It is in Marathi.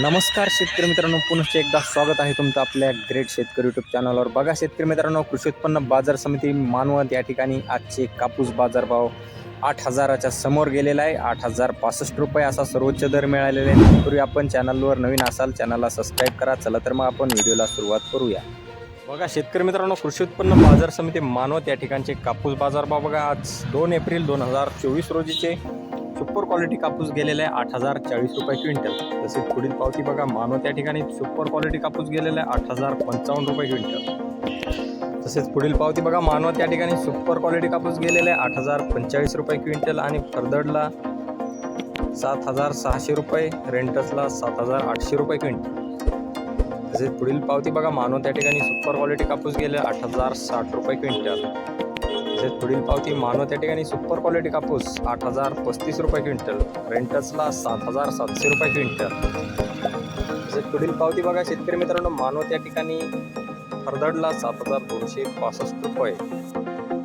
नमस्कार शेतकरी मित्रांनो पुनश्च एकदा स्वागत आहे तुमचं आपल्या ग्रेट शेतकरी यूट्यूब चॅनलवर बघा शेतकरी मित्रांनो कृषी उत्पन्न बाजार समिती मानवत या ठिकाणी आजचे कापूस बाजारभाव आठ हजाराच्या समोर गेलेला आहे. आठ हजार पासष्ट रुपये असा सर्वोच्च दर मिळालेला आहे. तत्पूर्वी आपण चॅनलवर नवीन असाल चॅनलला सबस्क्राईब करा. चला तर मग आपण व्हिडिओला सुरुवात करूया. बघा शेतकरी मित्रांनो कृषी उत्पन्न बाजार समिती मानवत या ठिकाणचे कापूस बाजारभाव बघा. आज दोन एप्रिल दोन हजार चोवीस रोजीचे. सुपर क्वालिटी कापूस गेलेला आहे आठ हजार चाळीस रुपये क्विंटल. तसेच पुढील पावती बघा मानव त्या ठिकाणी सुपर क्वालिटी कापूस गेलेला आहे आठ हजार पंचावन्न रुपये क्विंटल. तसेच पुढील पावती बघा मानव त्या ठिकाणी सुपर क्वालिटी कापूस गेलेला आहे आठ हजार पंचेचाळीस रुपये क्विंटल आणि फरदडला सात हजार सहाशे रुपये रेंटसला सात हजार आठशे रुपये क्विंटल. तसेच पुढील पावती बघा मानव त्या ठिकाणी सुपर क्वालिटी कापूस गेले आठ हजार साठ रुपये क्विंटल. तसेच पुढील पावती मानव त्या ठिकाणी सुपर क्वालिटी कापूस आठ हजार पस्तीस रुपये क्विंटल. रेंटसला सात हजार सातशे रुपये क्विंटल. तसेच पुढील पावती बघा शेतकरी मित्रांनो मानव त्या ठिकाणी हरदडला सात हजार दोनशे पासष्ट रुपये.